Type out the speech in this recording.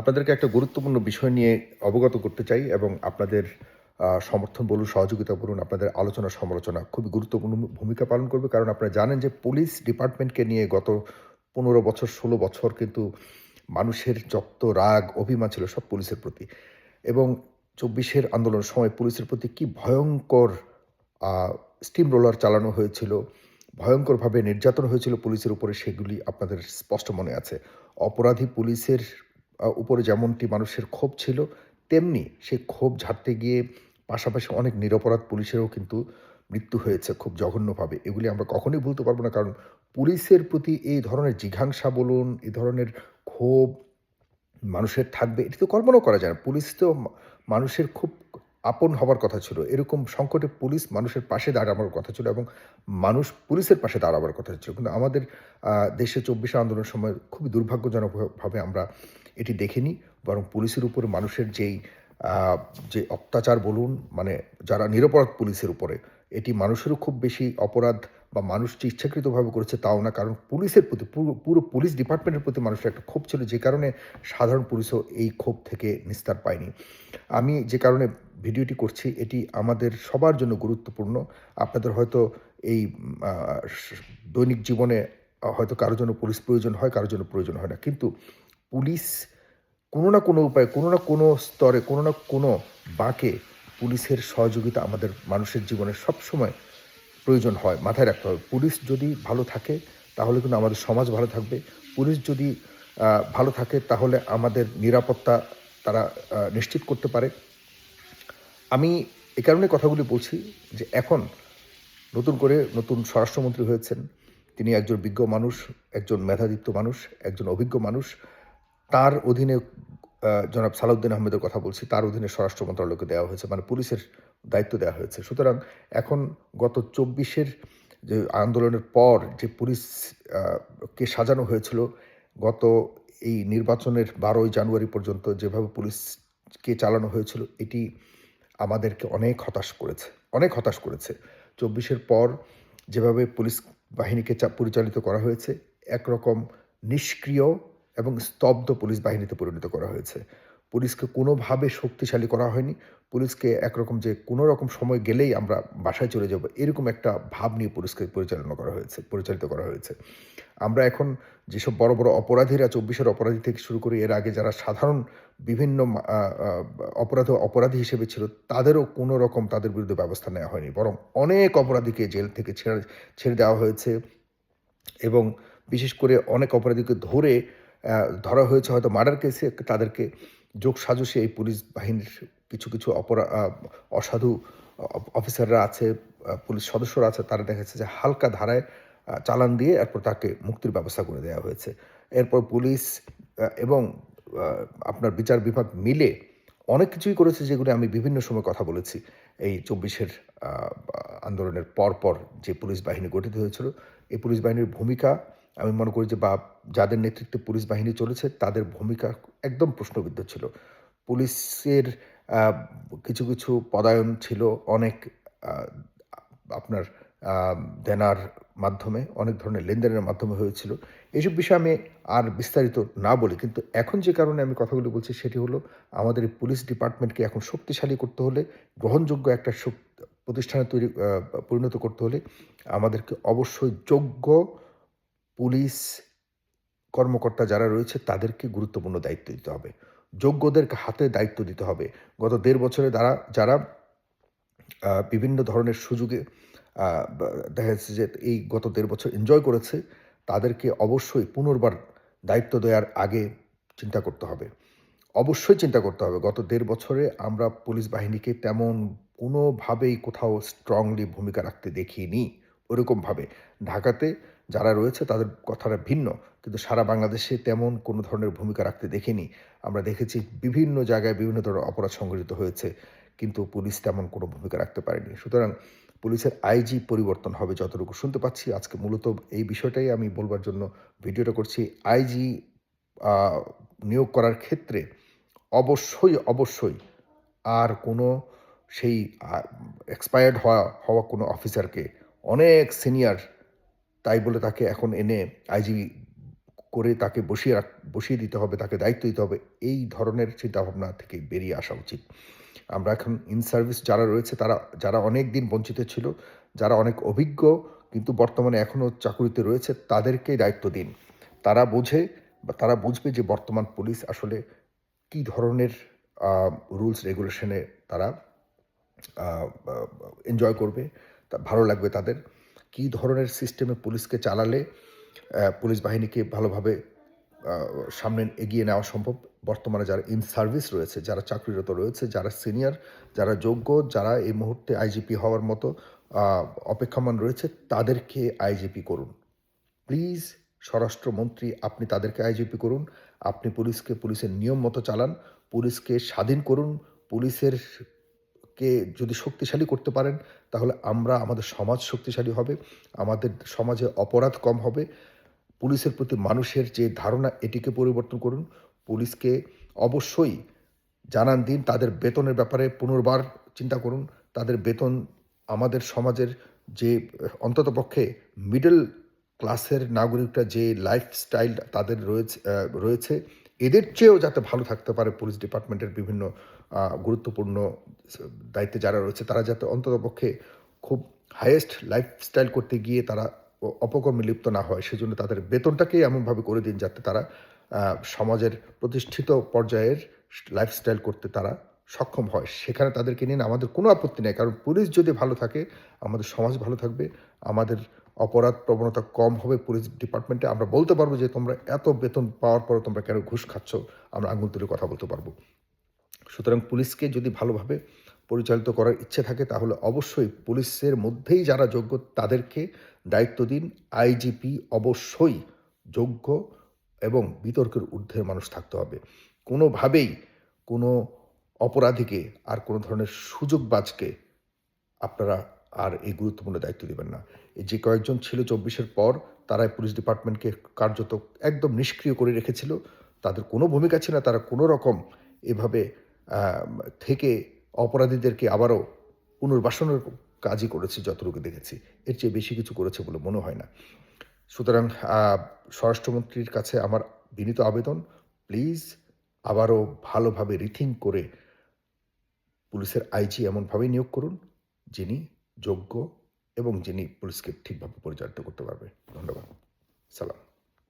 আপনাদেরকে একটা গুরুত্বপূর্ণ বিষয় নিয়ে অবগত করতে চাই এবং আপনাদের সমর্থন বলুন, সহযোগিতা বলুন, আপনাদের আলোচনা সমালোচনা খুবই গুরুত্বপূর্ণ ভূমিকা পালন করবে। কারণ আপনারা জানেন যে পুলিশ ডিপার্টমেন্টকে নিয়ে গত পনেরো বছর, ষোলো বছর কিন্তু মানুষের যত রাগ, অভিমান ছিল সব পুলিশের প্রতি। এবং চব্বিশের আন্দোলনের সময় পুলিশের প্রতি কি ভয়ঙ্কর স্টিম রোলার চালানো হয়েছিল, ভয়ঙ্করভাবে নির্যাতন হয়েছিল পুলিশের উপরে, সেগুলি আপনাদের স্পষ্ট মনে আছে। অপরাধী পুলিশের উপরে যেমনটি মানুষের ক্ষোভ ছিল, তেমনি সেই ক্ষোভ ঝাড়তে গিয়ে পাশাপাশি অনেক নিরপরাধ পুলিশেরও কিন্তু মৃত্যু হয়েছে খুব জঘন্যভাবে। এগুলি আমরা কখনোই ভুলতে পারব না, কারণ পুলিশের প্রতি এই ধরনের জিঘাংসা বলুন, এই ধরনের ক্ষোভ মানুষের থাকবে, এটি তো কল্পনাও করা যায় না। পুলিশ তো মানুষের খুব আপন হবার কথা ছিল। এরকম সংকটে পুলিশ মানুষের পাশে দাঁড়াবার কথা ছিল এবং মানুষ পুলিশের পাশে দাঁড়াবার কথা ছিল। কিন্তু আমাদের দেশে চব্বিশে আন্দোলনের সময় খুবই দুর্ভাগ্যজনকভাবে আমরা এটি দেখিনি বরং পুলিশের উপর মানুষের যেই যে অত্যাচার বলুন মানে যারা নিরপরাধ পুলিশের উপরে, এটি মানুষেরও খুব বেশি অপরাধ বা মানুষ যে ইচ্ছাকৃতভাবে করেছে তাও না, কারণ পুলিশের প্রতি পুরো পুলিশ ডিপার্টমেন্টের প্রতি মানুষের একটা ক্ষোভ ছিল, যে কারণে সাধারণ পুলিশও এই ক্ষোভ থেকে নিস্তার পায়নি। আমি যে কারণে ভিডিওটি করছি, এটি আমাদের সবার জন্য গুরুত্বপূর্ণ। আপনাদের হয়তো এই দৈনিক জীবনে হয়তো কারোর জন্য পুলিশ প্রয়োজন হয়, কারোর জন্য প্রয়োজন হয় না। কিন্তু পুলিশ কোনো না কোনো উপায়ে, কোনো না কোনো স্তরে, কোনো না কোনো বাঁকে পুলিশের সহযোগিতা আমাদের মানুষের জীবনে সবসময় প্রয়োজন হয়, মাথায় রাখতে হবে। পুলিশ যদি ভালো থাকে, তাহলে কিন্তু আমাদের সমাজ ভালো থাকবে। পুলিশ যদি ভালো থাকে, তাহলে আমাদের নিরাপত্তা তারা নিশ্চিত করতে পারে। আমি এ কারণে কথাগুলি বলছি যে এখন নতুন করে নতুন স্বরাষ্ট্রমন্ত্রী হয়েছেন। তিনি একজন বিজ্ঞ মানুষ, একজন মেধাদীপ্ত মানুষ, একজন অভিজ্ঞ মানুষ। তার অধীনে জনাব সালাউদ্দিন আহমেদের কথা বলছি তার অধীনে স্বরাষ্ট্র মন্ত্রণালয়কে দেওয়া হয়েছে মানে পুলিশের দায়িত্ব দেওয়া হয়েছে। সুতরাং এখন গত চব্বিশের যে আন্দোলনের পর যে পুলিশ আহ, কে সাজানো হয়েছিল গত এই নির্বাচনের বারোই জানুয়ারি পর্যন্ত যেভাবে পুলিশকে চালানো হয়েছিল এটি আমাদেরকে অনেক হতাশ করেছে অনেক হতাশ করেছে। চব্বিশের পর যেভাবে পুলিশ বাহিনীকে পরিচালিত করা হয়েছে একরকম নিষ্ক্রিয় এবং স্তব্ধ পুলিশ বাহিনীতে পরিণত করা হয়েছে। পুলিশকে কোনোভাবে শক্তিশালী করা হয়নি। পুলিশকে একরকম যে কোনো রকম সময় গেলেই আমরা বাসায় চলে যাব, এরকম একটা ভাব নিয়ে পুলিশকে পরিচালনা করা হয়েছে, পরিচালিত করা হয়েছে। আমরা এখন যেসব বড় বড় অপরাধীরা, চব্বিশের অপরাধী থেকে শুরু করে এর আগে যারা সাধারণ বিভিন্ন অপরাধ অপরাধী হিসেবে ছিল, তাদেরও কোনো রকম তাদের বিরুদ্ধে ব্যবস্থা নেওয়া হয়নি। বরং অনেক অপরাধীকে জেল থেকে ছেড়ে ছেড়ে দেওয়া হয়েছে এবং বিশেষ করে অনেক অপরাধীকে ধরে ধরা হয়েছে হয়তো মার্ডার কেসে তাদেরকে যোগ সাজসে এই পুলিশ বাহিনীর কিছু কিছু অপরা অসাধু অফিসাররা আছে পুলিশ সদস্যরা আছে, তারা দেখা যাচ্ছে যে হালকা ধারায় চালান দিয়ে এরপর তাকে মুক্তির ব্যবস্থা করে দেওয়া হয়েছে। এরপর পুলিশ এবং আপনার বিচার বিভাগ মিলে অনেক কিছুই করেছে যেগুলো আমি বিভিন্ন সময় কথা বলেছি। এই চব্বিশের আন্দোলনের পর পর যে পুলিশ বাহিনী গঠিত হয়েছিল, এই পুলিশ বাহিনীর ভূমিকা আমি মনে করি যে বা যাদের নেতৃত্বে পুলিশ বাহিনী চলেছে, তাদের ভূমিকা একদম প্রশ্নবিদ্ধ ছিল। পুলিশের কিছু কিছু পদায়ন ছিল অনেক আপনার দেনার মাধ্যমে, অনেক ধরনের লেনদেনের মাধ্যমে হয়েছিল। এইসব বিষয়ে আমি আর বিস্তারিত না বলি, কিন্তু এখন যে কারণে আমি কথাগুলো বলছি সেটি হলো, আমাদের পুলিশ ডিপার্টমেন্টকে এখন শক্তিশালী করতে হলে, গ্রহণযোগ্য একটা প্রতিষ্ঠানে তৈরি পরিণত করতে হলে, আমাদেরকে অবশ্যই যোগ্য পুলিশ কর্মকর্তা যারা রয়েছে, তাদেরকে গুরুত্বপূর্ণ দায়িত্ব দিতে হবে। যোগ্যদের হাতে দায়িত্ব দিতে হবে। গত দেড় বছরে যারা যারা বিভিন্ন ধরনের সুযোগে দেখা যাচ্ছে যে এই গত দেড় বছর এনজয় করেছে, তাদেরকে অবশ্যই পুনর্বার দায়িত্ব দেওয়ার আগে চিন্তা করতে হবে। অবশ্যই চিন্তা করতে হবে। গত দেড় বছরে আমরা পুলিশ বাহিনীকে তেমন কোনোভাবেই কোথাও স্ট্রংলি ভূমিকা রাখতে দেখিনি। ওরকমভাবে ঢাকাতে যারা রয়েছে তাদের কথাটা ভিন্ন, কিন্তু সারা বাংলাদেশে তেমন কোনো ধরনের ভূমিকা রাখতে দেখিনি। আমরা দেখেছি বিভিন্ন জায়গায় বিভিন্ন ধরনের অপরাধ সংঘটিত হয়েছে, কিন্তু পুলিশ তেমন কোনো ভূমিকা রাখতে পারেনি। সুতরাং পুলিশের আইজি পরিবর্তন হবে যতটুকু শুনতে পাচ্ছি। আজকে মূলত এই বিষয়টাই আমি বলবার জন্য ভিডিওটা করছি। আইজি নিয়োগ করার ক্ষেত্রে অবশ্যই অবশ্যই আর কোনো সেই এক্সপায়ার্ড হওয়া হওয়া কোনো অফিসারকে অনেক সিনিয়র তাই বলে তাকে এখন এনে আইজি করে তাকে বসিয়ে রাখ, বসিয়ে দিতে হবে, তাকে দায়িত্ব দিতে হবে। এই ধরনের চিন্তাভাবনা থেকে বেরিয়ে আসা উচিত। আমরা এখন ইন সার্ভিস যারা রয়েছে তারা, যারা অনেক দিন বঞ্চিত ছিল, যারা অনেক অভিজ্ঞ, কিন্তু বর্তমানে এখনও চাকুরিতে রয়েছে, তাদেরকেই দায়িত্ব দিন। তারা বোঝে বা তারা বুঝবে যে বর্তমান পুলিশ আসলে কী ধরনের রুলস রেগুলেশনে তারা এনজয় করবে, তা ভালো লাগবে তাদের। কী ধরনের সিস্টেমে পুলিশকে চালালে পুলিশ বাহিনীকে ভালোভাবে সামনে এগিয়ে নেওয়া সম্ভব? বর্তমানে যারা ইন সার্ভিস রয়েছে, যারা চাকরিরত রয়েছে, যারা সিনিয়র যারা যোগ্য, যারা এই মুহূর্তে আইজিপি হওয়ার মতো অপেক্ষমান রয়েছে, তাদেরকে আইজিপি করুন। প্লিজ স্বরাষ্ট্রমন্ত্রী, আপনি তাদেরকে আইজিপি করুন। আপনি পুলিশকে পুলিশের নিয়ম মতো চালান, পুলিশকে স্বাধীন করুন, পুলিশের কে যদি শক্তিশালী করতে পারেন, তাহলে আমরা আমাদের সমাজ শক্তিশালী হবে, আমাদের সমাজে অপরাধ কম হবে। পুলিশের প্রতি মানুষের যে ধারণা, এটিকে পরিবর্তন করুন। পুলিশকে অবশ্যই জানান দিন, তাদের বেতনের ব্যাপারে পুনর্বার চিন্তা করুন। তাদের বেতন আমাদের সমাজের যে অন্ততপক্ষে মিডল ক্লাসের নাগরিকরা যে লাইফস্টাইল তাদের রয়েছে রয়েছে এদের চেয়েও যাতে ভালো থাকতে পারে পুলিশ ডিপার্টমেন্টের বিভিন্ন গুরুত্বপূর্ণ দায়িত্বে যারা রয়েছে, তারা যাতে অন্ততপক্ষে খুব হাইয়েস্ট লাইফস্টাইল করতে গিয়ে তারা অপকর্মে লিপ্ত না হয়। সেজন্য তাদের বেতনটাকেই এমনভাবে করে দিন যাতে তারা সমাজের প্রতিষ্ঠিত পর্যায়ের লাইফস্টাইল করতে তারা সক্ষম হয়। সেখানে তাদেরকে নিয়ে আমাদের কোনো আপত্তি নেই। কারণ পুলিশ যদি ভালো থাকে, আমাদের সমাজ ভালো থাকবে, আমাদের অপরাধ প্রবণতা কম হবে পুলিশ ডিপার্টমেন্টে, আমরা বলতে পারব যে তোমরা এত বেতন পাওয়ার পরে তোমরা কেন ঘুষ খাচ্ছ, আমরা আঙুল তুলে কথা বলতে পারব। সুতরাং পুলিশকে যদি ভালোভাবে পরিচালিত করার ইচ্ছে থাকে, তাহলে অবশ্যই পুলিশের মধ্যেই যারা যোগ্য তাদেরকে দায়িত্ব দিন। আইজিপি অবশ্যই যোগ্য এবং বিতর্কের ঊর্ধ্বের মানুষ থাকতে হবে। কোনোভাবেই কোনো অপরাধীকে আর কোনো ধরনের সুযোগবাজকে আপনারা আর এই গুরুত্বপূর্ণ দায়িত্ব দেবেন না। এই যে কয়েকজন ছিল চব্বিশের পর, তারাই পুলিশ ডিপার্টমেন্টকে কার্যত একদম নিষ্ক্রিয় করে রেখেছিল। তাদের কোনো ভূমিকা ছিল না, তারা কোনো রকম এভাবে থেকে অপরাধীদেরকে আবারও পুনর্বাসনের কাজই করেছে যতটুকু দেখেছি। এর চেয়ে বেশি কিছু করেছে বলে মনে হয় না। সুতরাং স্বরাষ্ট্রমন্ত্রীর কাছে আমার বিনীত আবেদন, প্লিজ আবারও ভালোভাবে রিথিং করে পুলিশের আইজি এমনভাবেই নিয়োগ করুন, যিনি যোগ্য এবং যিনি পুলিশকে ঠিকভাবে পরিচালিত করতে পারবে। ধন্যবাদ। সালাম।